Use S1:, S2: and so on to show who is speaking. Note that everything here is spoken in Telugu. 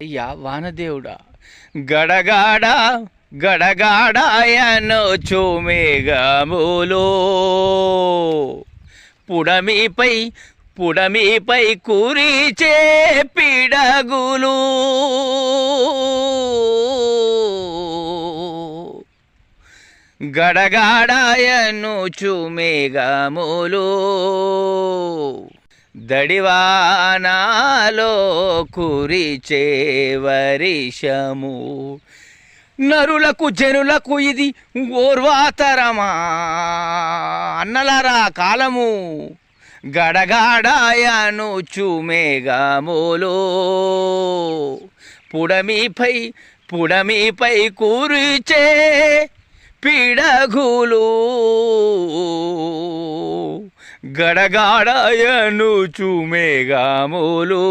S1: అయ్యా వానదేవుడా గడగాడ గడగాడాయనో చూమేగములో పుడమిపై పుడమిపై కురిచే పిడగులు. గడగాడాయను చూమేగములు దడివానాలో కురిచే వరిషము. నరులకు జనులకు ఇది ఓర్వాతరమా? అన్నలారా కాలము. గడగాడాయను చుమేగములో పుడమిపై పుడమిపై కూరిచే పిడగులు గడగాడాయను చుమేగములు